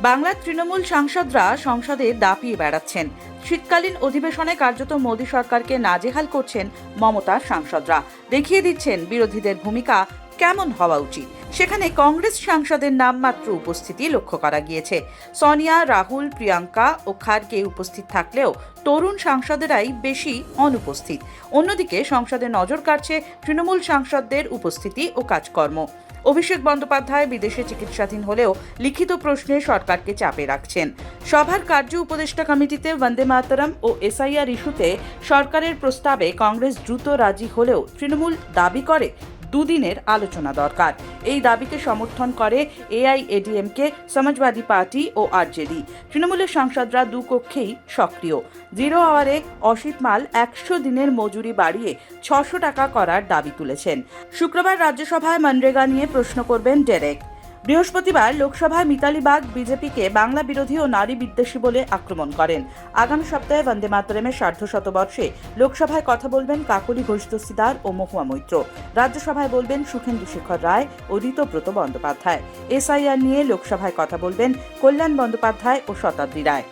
বাংলার তৃণমূল সাংসদরা সংসদে দাপিয়ে বেড়াচ্ছেন। শীতকালীন অধিবেশনে কার্যত মোদী সরকারকে নাজেহাল করছেন মমতার সাংসদরা। দেখিয়ে দিচ্ছেন বিরোধীদের ভূমিকা কেমন হওয়া উচিত? সেখানে কংগ্রেস সাংসদের নামমাত্র উপস্থিতি লক্ষ্য করা গিয়েছে। সোনিয়া, রাহুল, প্রিয়াঙ্কা ও খার্গে উপস্থিত থাকলেও তরুণ সাংসদেরাই বেশি অনুপস্থিত। অন্যদিকে সংসদে নজর কাটছে তৃণমূল সাংসদদের উপস্থিতি ও কাজকর্ম। অভিষেক বন্দ্যোপাধ্যায় বিদেশে চিকিৎসাধীন হলেও লিখিত প্রশ্নে সরকারকে চাপে রাখছেন। সভার কার্য উপদেষ্টা কমিটিতে বন্দে মাতরম ও এসআইআর ইস্যুতে সরকারের প্রস্তাবে কংগ্রেস দ্রুত রাজি হলেও তৃণমূল দাবি করে দুদিনের আলোচনা দরকার। এই দাবিকে সমর্থন করে এআইএডিএমকে সমাজবাদী পার্টি ও আরজেডি। তৃণমূলের সাংসদরা দু কক্ষেই সক্রিয়। জিরো আওয়ারে অসিত মাল একশো দিনের মজুরি বাড়িয়ে ছশো টাকা করার দাবি তুলেছেন। শুক্রবার রাজ্যসভায় মনরেগা নিয়ে প্রশ্ন করবেন ডেরেক। বৃহস্পতিবার লোকসভায় মিতালি বাগ বিজেপিকে বাংলা বিরোধী ও নারী বিদ্বেষী বলে আক্রমণ করেন। আগামী সপ্তাহে বন্দে মাতরমের সার্ধ শতবর্ষে লোকসভায় কথা বলবেন কাকলি ঘোষ দস্তিদার ও মহুয়া মৈত্র। রাজ্যসভায় বলবেন সুখেন্দু শেখর রায় ও ঋতব্রত বন্দ্যোপাধ্যায়। এসআইআর নিয়ে লোকসভায় কথা বলবেন কল্যাণ বন্দ্যোপাধ্যায় ও শতাব্দী রায়।